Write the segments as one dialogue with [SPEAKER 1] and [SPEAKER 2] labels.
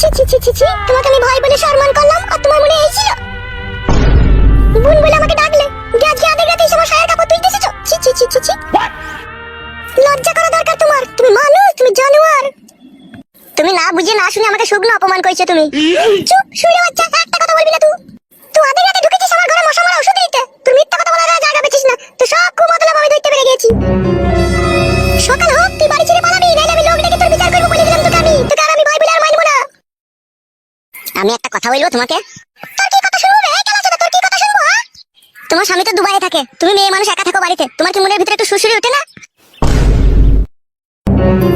[SPEAKER 1] ছি ছি ছি ছি ছি। তোমাকে আমি ভাই বলে সম্মান করলাম আর তোমার মনে এই ছিল। বোন বলে আমাকে ডাকলে। আজকে আধে রাতে এসে আমার সায়া কাপড় তুলতে এসেছ? ছি ছি ছি ছি ছি। লজ্জা করা দরকার তোমার। তুমি মানুষ তুমি জানোয়ার। তুমি না বুঝে না শুনে আমাকে শুকনো অপমান করেছ তুমি। চুপ শুনে বাচ্চা একটা কথা বলবি না তুই। কথা বলব তোমাকে? তোর কি কথা শুনব রে? কেন তোর কি কথা শুনব হ্যাঁ? তোমার স্বামী তো দুবাইয়ে থাকে। তুমি মেয়ে মানুষ, একা থাকো বাড়িতে। তোমার কি মনের ভিতরে একটু সুসুরি ওঠে না?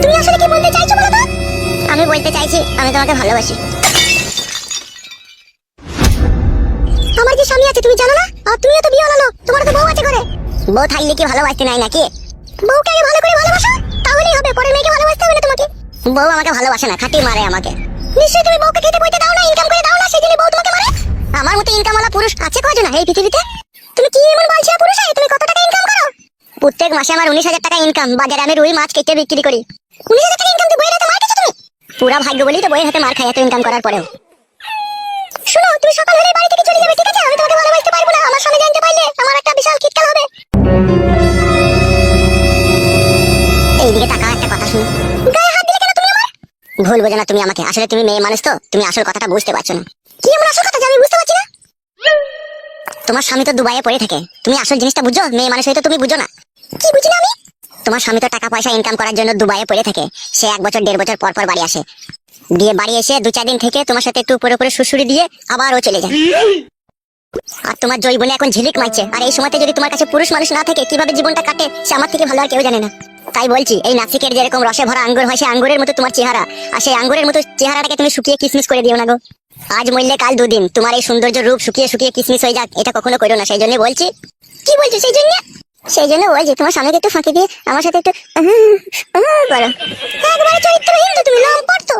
[SPEAKER 1] তুমি আসলে কি বলতে চাইছো বলো তো? আমি বলতে চাইছি, আমি তোমাকে ভালোবাসি। আমার যে স্বামী আছে, তুমি জানো না? আর তুমিও তো বিয়ে হলো তোমার তো বউ আছে ঘরে। বউ থাকলে কি ভালোবাসতে নাই নাকি? বউকে আগে ভালো করে ভালোবাসো? তাহলেই হবে, পরে মেয়েকে ভালোবাসতে হবে না তোমাকে? বউ আমাকে ভালোবাসে না, খাটি মারে আমাকে। নিশ্চয়ই তুমি বউকে খেতে বইতে দাও না ইনকাম করে দাও না, সেই জন্য বউ তোমাকে মারে? আমার মতো ইনকাম ওয়ালা পুরুষ আছে কয়জন এই পৃথিবীতে? তুমি কি এমন বলছো পুরুষ? তুমি কত টাকা ইনকাম করো? প্রত্যেক মাসে আমার উনিশ হাজার টাকা ইনকাম বাজারে আমি রুই মাছ কেটে বিক্রি করি। উনিশ হাজার ইনকাম বইয়ের হাতে মার তুমি? পুরা ভাগ্য বলি তো বইয়ের হাতে মার খাই এত ইনকাম করার পরেও। শোনো, তুমি সকাল হলে বাড়ি ভুল বোঝো না তুমি আমাকে। আসলে তুমি মেয়ে মানুষ তো, তুমি আসল কথাটা বুঝতে পারছ না। কি এমন আসল কথা আমি বুঝতে পারছি না? তোমার স্বামী তো দুবাইয়ে পড়ে থাকে। তুমি আসল জিনিসটা বুঝো? মেয়ে মানুষ হয়তো তুমি বুঝো না। কি বুঝি না আমি? তোমার স্বামী তো টাকা পয়সা ইনকাম করার জন্য দুবাইয়ে পড়ে থাকে। সে এক বছর, দেড় বছর পর পর বাড়ি আসে। দিয়ে বাড়ি এসে দু চার দিন থেকে তোমার সাথে একটু উপরে উপরে সুসুরি দিয়ে আবার ও চলে যায়। আর তোমার জৈবনে এখন ঝিলিক মারছে। আর এই সময়তে যদি তোমার কাছে পুরুষ মানুষ না থাকে, কীভাবে জীবনটা কাটে, সে আমার থেকে ভালো আর কেউ জানে না। তাই বলছি, এই নাসিকের যেরকম রসে ভরা আঙ্গুর হয় সেই আঙ্গুরের মতো তোমার চেহারা। আর সেই আঙ্গুরের মতো চেহারাটাকে তুমি শুকিয়ে কিসমিস করে দিও না গো। আজ মরলে কাল দুদিন, তোমার এই সৌন্দর্য রূপ শুকিয়ে শুকিয়ে কিসমিস হয়ে যাক, এটা কখনো করো না। সেই জন্য বলছি, কি বলছো সেই জন্য? সেই জন্য বলছি তোমার স্বামীকে একটু ফাঁকি দিয়ে আমার সাথে একটু করো। একবারে চরিত্রহীন তো তুমি লম্পট তো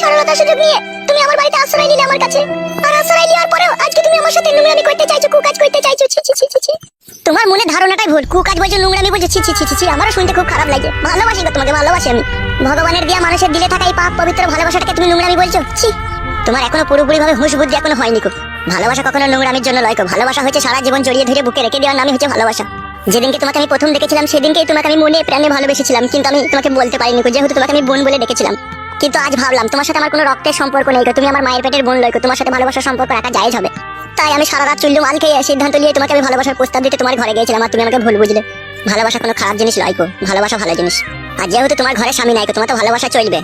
[SPEAKER 1] সুযোগ নিয়ে তুমি আমার বাড়িতে আশ্রয় নিলে আমার কাছে। আর আশ্রয় নেওয়ার পরেও আজকে তুমি আমার সাথে নোংরামি করতে চাইছো, কুকাজ করতে চাইছো, ছি ছি ছি ছি তোমার মনে ধারণাটাই ভুল। কুকাজ বলছো, নোংরামি বলছো, ছি ছি ছি ছি আমারও শুনতে খুব খারাপ লাগে। ভালোবাসি তোমাকে, ভালোবাসি আমি। ভগবানের দিয়া মানুষের দিলে থাকা এই পাপ, পবিত্র ভালোবাসাটাকে তুমি নোংরামি বলছো? ছি। তোমার এখনও পুরোপুরি ভাবে হুঁশ বুদ্ধি এখনও হয়নি কো ভালোবাসা কখনো নোংরামির জন্য লয় ভালোবাসা হচ্ছে সারা জীবন জড়িয়ে ধরে বুকে রেখে দেওয়ার নামই হচ্ছে ভালোবাসা। যেদিনকে তোমাকে আমি প্রথম দেখেছিলাম, সেদিনকেই তোমাকে আমি মনে প্রাণে ভালোবেসেছিলাম। কিন্তু আমি তোমাকে বলতে পারিনি যেহেতু তোমাকে আমি বোন বলে ডেকেছিলাম। কিন্তু আজ ভাবলাম তোমার সাথে আমার কোনো রক্তের সম্পর্ক নেই তুমি আমার মায়ের পেটের বোন গো, তোমার সাথে ভালোবাসার সম্পর্ক রাখা জায়েজ হবে। তাই আমি সারা রাত চুল্লু মাল খেয়ে সিদ্ধান্ত নিয়ে তোমাকে আমি ভালোবাসার প্রস্তাব দিতে তোমার ঘরে গিয়েছিলাম আর তুমি আমাকে ভুল বুঝলে। ভালোবাসা কোনো খারাপ জিনিস লয় গো, ভালোবাসা ভালো জিনিস। আর যেহেতু তোমার ঘরে স্বামী নাইকো তোমার তো ভালোবাসা চলবে।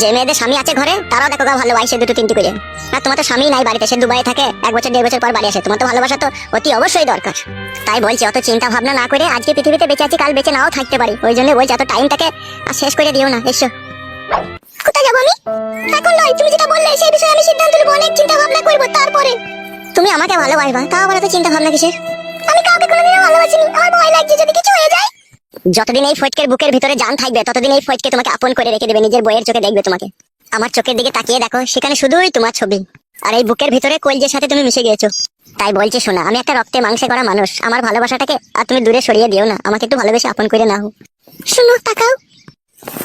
[SPEAKER 1] যে মেয়েদের স্বামী আছে ঘরে তারাও দেখো গা ভালোবাসে দুটো তিনটি করে। আর তোমার তো স্বামী নাই বাড়িতে সে দুবাই থাকে এক বছর দেড় বছর পর বাড়ি আসে। তোমার তো ভালোবাসা তো অতি অবশ্যই দরকার। তাই বলছি অত চিন্তা ভাবনা না করে আজকে পৃথিবীতে বেঁচে আছি কাল বেঁচে নাও থাকতে পারি। ওই জন্য বলছি এত টাইমটাকে আর শেষ করে দিও না এসো। কোথায় যাব আমি? এখন নয়, তুমি যেটা বললে সেই বিষয়ে আমি সিদ্ধান্ত নেব, অনেক চিন্তা ভাবনা করব, তারপরে। তুমি আমাকে ভালোবাসবা চিন্তা ভাবনা কিসের? আমি কাউকে ভালোবাসিনি, আমার ভয় লাগছে যদি কিছু হয়ে যায়। যতদিন এই ফটকের বুকের ভিতরে জান থাকবে, ততদিন এই ফটকে তোমাকে আপন করে রেখে দেবে, নিজের বইয়ের চোখে দেখবে তোমাকে। আমার চোখের দিকে তাকিয়ে দেখো, সেখানে শুধুই তোমার ছবি। আর এই বুকের ভিতরে কলজের সাথে তুমি মিশে গিয়েছো। তাই বলছি শোনা, আমি একটা রক্তে মাংসে করা মানুষ, আমার ভালোবাসাটাকে আর তুমি দূরে সরিয়ে দিও না, আমাকে একটু ভালোবেসে আপন করে নাও। শোনো, তাকাও।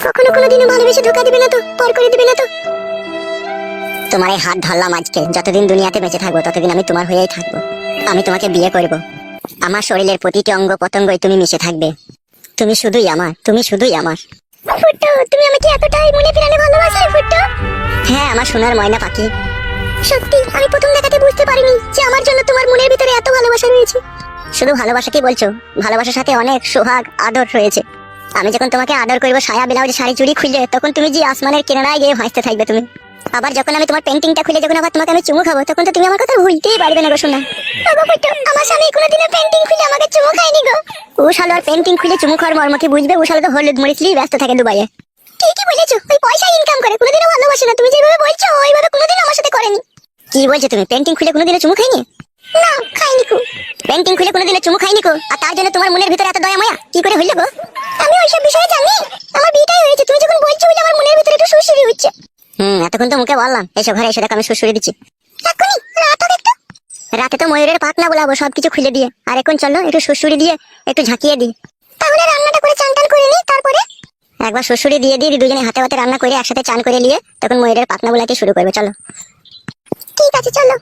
[SPEAKER 1] কখনো কোনো দিনও ভালোবেসে ধোকা দিবে না তো পর করে দিবে না তো। তোমার এই হাত ধরলাম আজকে যতদিন দুনিয়াতে বেঁচে থাকব ততদিন আমি তোমার হয়েই থাকব। আমি তোমাকে বিয়ে করব। আমার শরীরের প্রতিটি অঙ্গ পতঙ্গই তুমি মিশে থাকবে। তুমি শুধুই আমার তুমি শুধুই আমার। ফুট্টো তুমি আমাকে এতটাই মনে প্রাণে ভালোবাসলে ফুট্টো হ্যাঁ আমার সোনার ময়না পাখি। সত্যি আমি প্রথম দেখাতে বুঝতে পারিনি যে আমার জন্য তোমার মনের ভিতরে এত ভালোবাসা রয়েছে। শুধু ভালোবাসা কি বলছো ভালোবাসার সাথে অনেক সোহাগ আদর রয়েছে। আমি যখন তোমাকে আদর করব, সায়া ব্লাউজ, শাড়ি, চুড়ি খুললে, তখন তুমি যে আসমানের কিনারায় গিয়ে ভাসতে থাকবে তুমি। আবার যখন আমি তোমার পেন্টিংটা খুলে, যখন আবার তোমাকে আমি চুমু খাব, তখন তো তুমি আমার কথা ভুলতেই পারবে না গো শোনা আমার স্বামী কোনোদিনও পেন্টিং খুলে আমাকে চুমু গো। আর পেন্টিং খুলে চুমু খাওয়ার মর্ম কি বুঝবে? তো হলুদ মরিচ নিয়েই ব্যস্ত থাকে দুবাইয়ে। ঠিকই বলেছ, ওই পয়সা ইনকাম করে, কোনোদিনও ভালোবাসে না। তুমি যেভাবে বলছো, ওইভাবে কোনোদিনও আমার সাথে করেনি। কি বলছো তুমি পেন্টিং খুলে কোনোদিনও চুমু খাইনি না খাইনি কো। পেন্টিং খুলে কোনোদিনও চুমু খাইনি কো? আর তার জন্য তোমার মনের ভিতরে এত দয়া মায়া? কি করে হইল গো? আমি ওইসব বিষয়ে জানি। আমার বিয়েটাই হয়েছে। তুমি যখন বলছো বলে আমার মনের ভিতরে একটু সুশ্রী হচ্ছে। হুম এতক্ষণ তো মুখে বললাম। এসো ঘরে এসে দেখো আমি সুশ্রী দিচ্ছি। এখনই রাত হোক একটু। রাতে তো ময়ূরের পাক না বলাবো সবকিছু খুলে দিয়ে। আর এখন চলো একটু সুশ্রী দিয়ে একটু ঝাঁকিয়ে দিই। তাহলে রান্নাটা করে চান টান করে নি তারপর? একবার শ্বশুরি দিয়ে দিয়ে দুজনে হাতে হাতে রান্না করে একসাথে চান করে নিয়ে তখন ময়ূরের পাতনা গুলাতে শুরু করবে চলো। ঠিক আছে চলো।